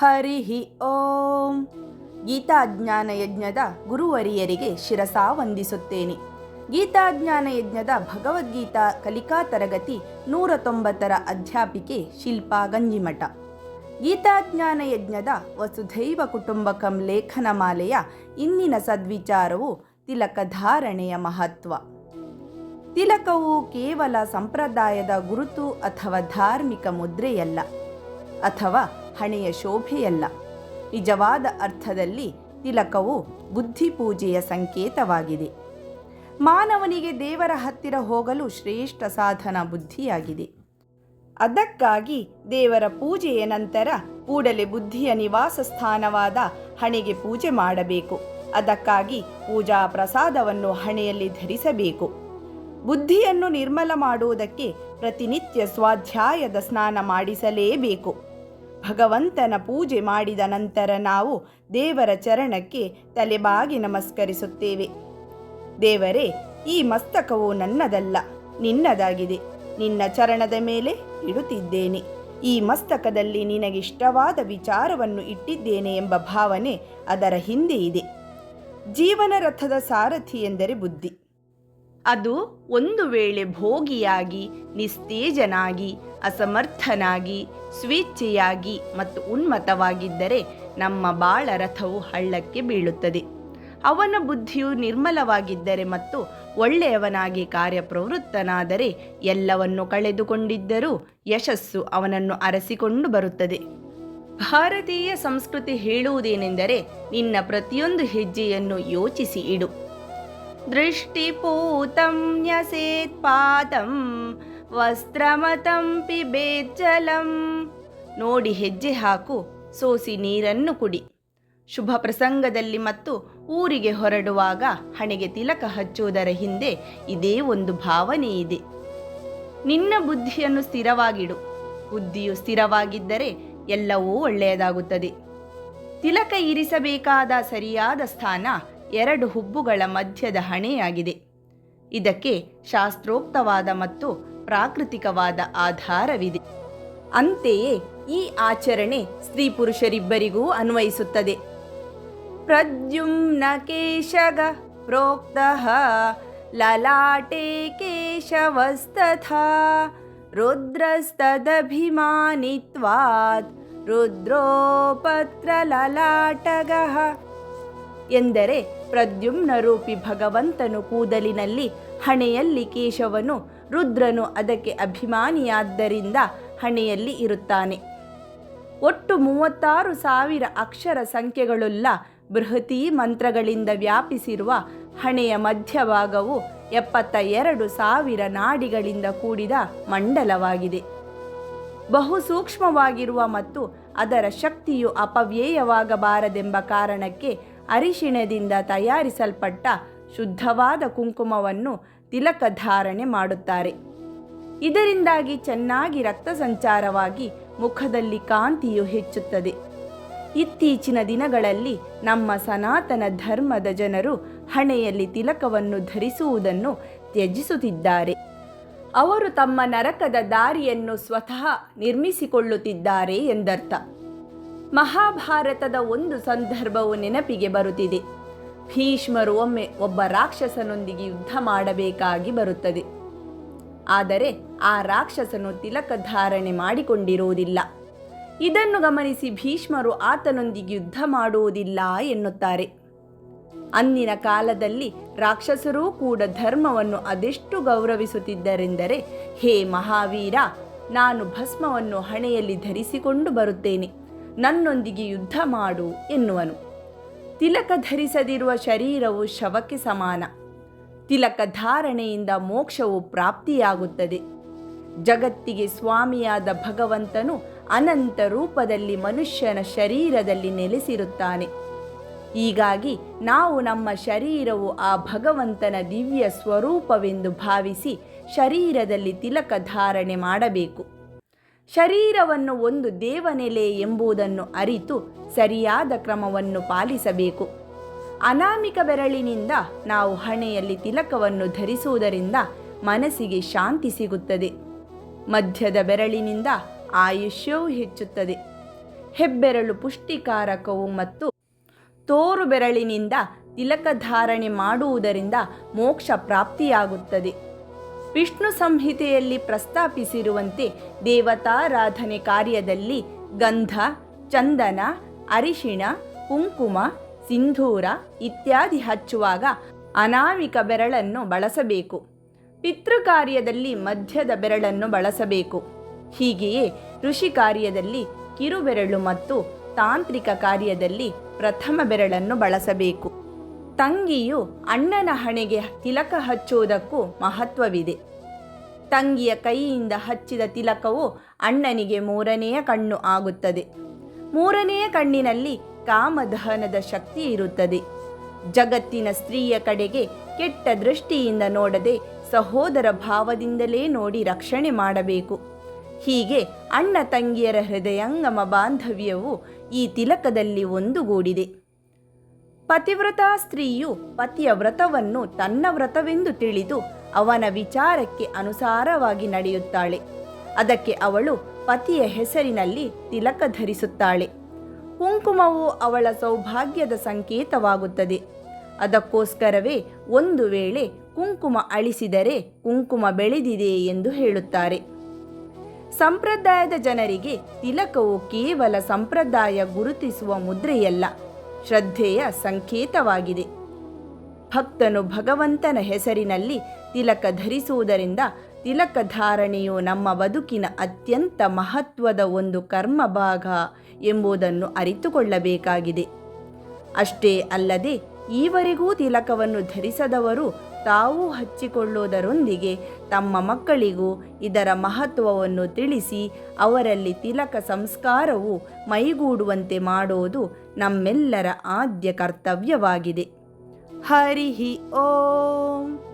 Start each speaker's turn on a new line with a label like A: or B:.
A: ಹರಿ ಓಂ. ಗೀತಾಜ್ಞಾನ ಯಜ್ಞದ ಗುರುವರಿಯರಿಗೆ ಶಿರಸಾ ವಂದಿಸುತ್ತೇನೆ. ಗೀತಾಜ್ಞಾನ ಯಜ್ಞದ ಭಗವದ್ಗೀತಾ ಕಲಿಕಾ ತರಗತಿ ನೂರ ತೊಂಬತ್ತರ ಅಧ್ಯಾಪಿಕೆ ಶಿಲ್ಪಾ ಗಂಜಿಮಠ. ಗೀತಾಜ್ಞಾನ ಯಜ್ಞದ ವಸುಧೈವ ಕುಟುಂಬಕಂ ಲೇಖನ ಮಾಲೆಯ ಇಂದಿನ ಸದ್ವಿಚಾರವು ತಿಲಕಧಾರಣೆಯ ಮಹತ್ವ. ತಿಲಕವು ಕೇವಲ ಸಂಪ್ರದಾಯದ ಗುರುತು ಅಥವಾ ಧಾರ್ಮಿಕ ಮುದ್ರೆಯಲ್ಲ. ಅಥವಾ ಹಣೆಯ ಶೋಭೆಯಲ್ಲ. ನಿಜವಾದ ಅರ್ಥದಲ್ಲಿ ತಿಲಕವು ಬುದ್ಧಿಪೂಜೆಯ ಸಂಕೇತವಾಗಿದೆ. ಮಾನವನಿಗೆ ದೇವರ ಹತ್ತಿರ ಹೋಗಲು ಶ್ರೇಷ್ಠ ಸಾಧನ ಬುದ್ಧಿಯಾಗಿದೆ. ಅದಕ್ಕಾಗಿ ದೇವರ ಪೂಜೆಯ ನಂತರ ಕೂಡಲೇ ಬುದ್ಧಿಯ ನಿವಾಸ ಸ್ಥಾನವಾದ ಹಣೆಗೆ ಪೂಜೆ ಮಾಡಬೇಕು. ಅದಕ್ಕಾಗಿ ಪೂಜಾ ಪ್ರಸಾದವನ್ನು ಹಣೆಯಲ್ಲಿ ಧರಿಸಬೇಕು. ಬುದ್ಧಿಯನ್ನು ನಿರ್ಮಲ ಮಾಡುವುದಕ್ಕೆ ಪ್ರತಿನಿತ್ಯ ಸ್ವಾಧ್ಯಾಯದ ಸ್ನಾನ ಮಾಡಿಸಲೇಬೇಕು. ಭಗವಂತನ ಪೂಜೆ ಮಾಡಿದ ನಂತರ ನಾವು ದೇವರ ಚರಣಕ್ಕೆ ತಲೆಬಾಗಿ ನಮಸ್ಕರಿಸುತ್ತೇವೆ. ದೇವರೇ, ಈ ಮಸ್ತಕವು ನನ್ನದಲ್ಲ, ನಿನ್ನದಾಗಿದೆ. ನಿನ್ನ ಚರಣದ ಮೇಲೆ ಇಡುತ್ತಿದ್ದೇನೆ. ಈ ಮಸ್ತಕದಲ್ಲಿ ನಿನಗಿಷ್ಟವಾದ ವಿಚಾರವನ್ನು ಇಟ್ಟಿದ್ದೇನೆ ಎಂಬ ಭಾವನೆ ಅದರ ಹಿಂದೆ ಇದೆ. ಜೀವನ ರಥದ ಸಾರಥಿ ಎಂದರೆ ಬುದ್ಧಿ. ಅದು ಒಂದು ವೇಳೆ ಭೋಗಿಯಾಗಿ, ನಿಸ್ತೇಜನಾಗಿ, ಅಸಮರ್ಥನಾಗಿ, ಸ್ವೇಚ್ಛೆಯಾಗಿ ಮತ್ತು ಉನ್ಮತವಾಗಿದ್ದರೆ ನಮ್ಮ ಬಾಳ ರಥವು ಹಳ್ಳಕ್ಕೆ ಬೀಳುತ್ತದೆ. ಅವನ ಬುದ್ಧಿಯು ನಿರ್ಮಲವಾಗಿದ್ದರೆ ಮತ್ತು ಒಳ್ಳೆಯವನಾಗಿ ಕಾರ್ಯಪ್ರವೃತ್ತನಾದರೆ ಎಲ್ಲವನ್ನು ಕಳೆದುಕೊಂಡಿದ್ದರೂ ಯಶಸ್ಸು ಅವನನ್ನು ಅರಸಿಕೊಂಡು ಬರುತ್ತದೆ. ಭಾರತೀಯ ಸಂಸ್ಕೃತಿ ಹೇಳುವುದೇನೆಂದರೆ ನಿನ್ನ ಪ್ರತಿಯೊಂದು ಹೆಜ್ಜೆಯನ್ನು ಯೋಚಿಸಿ ಇಡು. ದೃಷ್ಟಿಪೂತಂ ನ್ಯಸೇತ್ ಪಾದಂ ವಸ್ತ್ರಮತಂ ನೋಡಿ ಹೆಜ್ಜೆ ಹಾಕು, ಸೋಸಿ ನೀರನ್ನು ಕುಡಿ. ಶುಭ ಪ್ರಸಂಗದಲ್ಲಿ ಮತ್ತು ಊರಿಗೆ ಹೊರಡುವಾಗ ಹಣೆಗೆ ತಿಲಕ ಹಚ್ಚುವುದರ ಹಿಂದೆ ಇದೇ ಒಂದು ಭಾವನೆ ಇದೆ. ನಿನ್ನ ಬುದ್ಧಿಯನ್ನು ಸ್ಥಿರವಾಗಿಡು. ಬುದ್ಧಿಯು ಸ್ಥಿರವಾಗಿದ್ದರೆ ಎಲ್ಲವೂ ಒಳ್ಳೆಯದಾಗುತ್ತದೆ. ತಿಲಕ ಇರಿಸಬೇಕಾದ ಸರಿಯಾದ ಸ್ಥಾನ ಎರಡು ಹುಬ್ಬುಗಳ ಮಧ್ಯದ ಹಣೆಯಾಗಿದೆ. ಇದಕ್ಕೆ ಶಾಸ್ತ್ರೋಕ್ತವಾದ ಮತ್ತು ಪ್ರಾಕೃತಿಕವಾದ ಆಧಾರವಿದೆ. ಅಂತೆಯೇ ಈ ಆಚರಣೆ ಸ್ತ್ರೀ ಪುರುಷರಿಬ್ಬರಿಗೂ ಅನ್ವಯಿಸುತ್ತದೆ. ಪ್ರದ್ಯುಮ್ನ ಕೇಶಗ ಪ್ರೋಕ್ತ, ಲಲಾಟೆ ಕೇಶವಸ್ತಥಾ, ರುದ್ರಸ್ತದಭಿಮಾನಿತ್ವಾತ್ ರುದ್ರೋಪತ್ರ ಲಲಾಟಗಃ ಎಂದರೆ ಪ್ರದ್ಯುಮ್ನ ರೂಪಿ ಭಗವಂತನು ಕೂದಲಿನಲ್ಲಿ ಹಣೆಯಲ್ಲಿ ಕೇಶವನು, ರುದ್ರನು ಅದಕ್ಕೆ ಅಭಿಮಾನಿಯಾದ್ದರಿಂದ ಹಣೆಯಲ್ಲಿ ಇರುತ್ತಾನೆ. ಒಟ್ಟು ಮೂವತ್ತಾರು ಸಾವಿರ ಅಕ್ಷರ ಸಂಖ್ಯೆಗಳುಳ್ಳ ಬೃಹತೀ ಮಂತ್ರಗಳಿಂದ ವ್ಯಾಪಿಸಿರುವ ಹಣೆಯ ಮಧ್ಯಭಾಗವು ಎಪ್ಪತ್ತ ಎರಡು ಸಾವಿರ ನಾಡಿಗಳಿಂದ ಕೂಡಿದ ಮಂಡಲವಾಗಿದೆ. ಬಹು ಸೂಕ್ಷ್ಮವಾಗಿರುವ ಮತ್ತು ಅದರ ಶಕ್ತಿಯು ಅಪವ್ಯಯವಾಗಬಾರದೆಂಬ ಕಾರಣಕ್ಕೆ ಅರಿಶಿಣದಿಂದ ತಯಾರಿಸಲ್ಪಟ್ಟ ಶುದ್ಧವಾದ ಕುಂಕುಮವನ್ನು ತಿಲಕ ಧಾರಣೆ ಮಾಡುತ್ತಾರೆ. ಇದರಿಂದಾಗಿ ಚೆನ್ನಾಗಿ ರಕ್ತ ಸಂಚಾರವಾಗಿ ಮುಖದಲ್ಲಿ ಕಾಂತಿಯು ಹೆಚ್ಚುತ್ತದೆ. ಇತ್ತೀಚಿನ ದಿನಗಳಲ್ಲಿ ನಮ್ಮ ಸನಾತನ ಧರ್ಮದ ಜನರು ಹಣೆಯಲ್ಲಿ ತಿಲಕವನ್ನು ಧರಿಸುವುದನ್ನು ತ್ಯಜಿಸುತ್ತಿದ್ದಾರೆ. ಅವರು ತಮ್ಮ ನರಕದ ದಾರಿಯನ್ನು ಸ್ವತಃ ನಿರ್ಮಿಸಿಕೊಳ್ಳುತ್ತಿದ್ದಾರೆ ಎಂದರ್ಥ. ಮಹಾಭಾರತದ ಒಂದು ಸಂದರ್ಭವು ನೆನಪಿಗೆ ಬರುತ್ತಿದೆ. ಭೀಷ್ಮರು ಒಮ್ಮೆ ಒಬ್ಬ ರಾಕ್ಷಸನೊಂದಿಗೆ ಯುದ್ಧ ಮಾಡಬೇಕಾಗಿ ಬರುತ್ತದೆ. ಆದರೆ ಆ ರಾಕ್ಷಸನು ತಿಲಕ ಧಾರಣೆ ಮಾಡಿಕೊಂಡಿರುವುದಿಲ್ಲ. ಇದನ್ನು ಗಮನಿಸಿ ಭೀಷ್ಮರು ಆತನೊಂದಿಗೆ ಯುದ್ಧ ಮಾಡುವುದಿಲ್ಲ ಎನ್ನುತ್ತಾರೆ. ಅಂದಿನ ಕಾಲದಲ್ಲಿ ರಾಕ್ಷಸರೂ ಕೂಡ ಧರ್ಮವನ್ನು ಅದೆಷ್ಟು ಗೌರವಿಸುತ್ತಿದ್ದರೆಂದರೆ, ಹೇ ಮಹಾವೀರ, ನಾನು ಭಸ್ಮವನ್ನು ಹಣೆಯಲ್ಲಿ ಧರಿಸಿಕೊಂಡು ಬರುತ್ತೇನೆ. ನನ್ನೊಂದಿಗೆ ಯುದ್ಧ ಮಾಡು ಎನ್ನುವನು. ತಿಲಕ ಧರಿಸದಿರುವ ಶರೀರವು ಶವಕ್ಕೆ ಸಮಾನ. ತಿಲಕ ಧಾರಣೆಯಿಂದ ಮೋಕ್ಷವು ಪ್ರಾಪ್ತಿಯಾಗುತ್ತದೆ. ಜಗತ್ತಿಗೆ ಸ್ವಾಮಿಯಾದ ಭಗವಂತನು ಅನಂತ ರೂಪದಲ್ಲಿ ಮನುಷ್ಯನ ಶರೀರದಲ್ಲಿ ನೆಲೆಸಿರುತ್ತಾನೆ. ಹೀಗಾಗಿ ನಾವು ನಮ್ಮ ಶರೀರವು ಆ ಭಗವಂತನ ದಿವ್ಯ ಸ್ವರೂಪವೆಂದು ಭಾವಿಸಿ ಶರೀರದಲ್ಲಿ ತಿಲಕ ಧಾರಣೆ ಮಾಡಬೇಕು. ಶರೀರವನ್ನು ಒಂದು ದೇವನೆಲೆ ಎಂಬುದನ್ನು ಅರಿತು ಸರಿಯಾದ ಕ್ರಮವನ್ನು ಪಾಲಿಸಬೇಕು. ಅನಾಮಿಕ ಬೆರಳಿನಿಂದ ನಾವು ಹಣೆಯಲ್ಲಿ ತಿಲಕವನ್ನು ಧರಿಸುವುದರಿಂದ ಮನಸ್ಸಿಗೆ ಶಾಂತಿ ಸಿಗುತ್ತದೆ. ಮಧ್ಯದ ಬೆರಳಿನಿಂದ ಆಯುಷ್ಯವೂ ಹೆಚ್ಚುತ್ತದೆ. ಹೆಬ್ಬೆರಳು ಪುಷ್ಟಿಕಾರಕವು ಮತ್ತು ತೋರು ಬೆರಳಿನಿಂದ ತಿಲಕ ಧಾರಣೆ ಮಾಡುವುದರಿಂದ ಮೋಕ್ಷ ಪ್ರಾಪ್ತಿಯಾಗುತ್ತದೆ. ವಿಷ್ಣು ಸಂಹಿತೆಯಲ್ಲಿ ಪ್ರಸ್ತಾಪಿಸಿರುವಂತೆ ದೇವತಾರಾಧನೆ ಕಾರ್ಯದಲ್ಲಿ ಗಂಧ, ಚಂದನ, ಅರಿಶಿಣ, ಕುಂಕುಮ, ಸಿಂಧೂರ ಇತ್ಯಾದಿ ಹಚ್ಚುವಾಗ ಅನಾಮಿಕ ಬೆರಳನ್ನು ಬಳಸಬೇಕು. ಪಿತೃ ಕಾರ್ಯದಲ್ಲಿ ಮಧ್ಯದ ಬೆರಳನ್ನು ಬಳಸಬೇಕು. ಹೀಗೆಯೇ ಋಷಿ ಕಾರ್ಯದಲ್ಲಿ ಕಿರುಬೆರಳು ಮತ್ತು ತಾಂತ್ರಿಕ ಕಾರ್ಯದಲ್ಲಿ ಪ್ರಥಮ ಬೆರಳನ್ನು ಬಳಸಬೇಕು. ತಂಗಿಯು ಅಣ್ಣನ ಹಣೆಗೆ ತಿಲಕ ಹಚ್ಚುವುದಕ್ಕೂ ಮಹತ್ವವಿದೆ. ತಂಗಿಯ ಕೈಯಿಂದ ಹಚ್ಚಿದ ತಿಲಕವು ಅಣ್ಣನಿಗೆ ಮೂರನೆಯ ಕಣ್ಣು ಆಗುತ್ತದೆ. ಮೂರನೆಯ ಕಣ್ಣಿನಲ್ಲಿ ಕಾಮದಹನದ ಶಕ್ತಿ ಇರುತ್ತದೆ. ಜಗತ್ತಿನ ಸ್ತ್ರೀಯ ಕಡೆಗೆ ಕೆಟ್ಟ ದೃಷ್ಟಿಯಿಂದ ನೋಡದೆ ಸಹೋದರ ಭಾವದಿಂದಲೇ ನೋಡಿ ರಕ್ಷಣೆ ಮಾಡಬೇಕು. ಹೀಗೆ ಅಣ್ಣ ತಂಗಿಯರ ಹೃದಯಂಗಮ ಬಾಂಧವ್ಯವು ಈ ತಿಲಕದಲ್ಲಿ ಒಂದುಗೂಡಿದೆ. ಪತಿವ್ರತ ಸ್ತ್ರೀಯು ಪತಿಯ ವ್ರತವನ್ನು ತನ್ನ ವ್ರತವೆಂದು ತಿಳಿದು ಅವನ ವಿಚಾರಕ್ಕೆ ಅನುಸಾರವಾಗಿ ನಡೆಯುತ್ತಾಳೆ. ಅದಕ್ಕೆ ಅವಳು ಪತಿಯ ಹೆಸರಿನಲ್ಲಿ ತಿಲಕ ಧರಿಸುತ್ತಾಳೆ. ಕುಂಕುಮವು ಅವಳ ಸೌಭಾಗ್ಯದ ಸಂಕೇತವಾಗುತ್ತದೆ. ಅದಕ್ಕೋಸ್ಕರವೇ ಒಂದು ವೇಳೆ ಕುಂಕುಮ ಅಳಿಸಿದರೆ ಕುಂಕುಮ ಬೆಳೆದಿದೆ ಎಂದು ಹೇಳುತ್ತಾರೆ. ಸಂಪ್ರದಾಯದ ಜನರಿಗೆ ತಿಲಕವು ಕೇವಲ ಸಂಪ್ರದಾಯ ಗುರುತಿಸುವ ಮುದ್ರೆಯಲ್ಲ. ಶ್ರದ್ಧೆಯ ಸಂಕೇತವಾಗಿದೆ. ಭಕ್ತನು ಭಗವಂತನ ಹೆಸರಿನಲ್ಲಿ ತಿಲಕ ಧರಿಸುವುದರಿಂದ ತಿಲಕ ಧಾರಣೆಯು ನಮ್ಮ ಬದುಕಿನ ಅತ್ಯಂತ ಮಹತ್ವದ ಒಂದು ಕರ್ಮ ಭಾಗ ಎಂಬುದನ್ನು ಅರಿತುಕೊಳ್ಳಬೇಕಾಗಿದೆ. ಅಷ್ಟೇ ಅಲ್ಲದೆ ಈವರೆಗೂ ತಿಲಕವನ್ನು ಧರಿಸದವರು ತಾವೂ ಹಚ್ಚಿಕೊಳ್ಳುವುದರೊಂದಿಗೆ ತಮ್ಮ ಮಕ್ಕಳಿಗೂ ಇದರ ಮಹತ್ವವನ್ನು ತಿಳಿಸಿ ಅವರಲ್ಲಿ ತಿಲಕ ಸಂಸ್ಕಾರವು ಮೈಗೂಡುವಂತೆ ಮಾಡುವುದು ನಮ್ಮೆಲ್ಲರ ಆದ್ಯ ಕರ್ತವ್ಯವಾಗಿದೆ. ಹರಿ ಓಂ.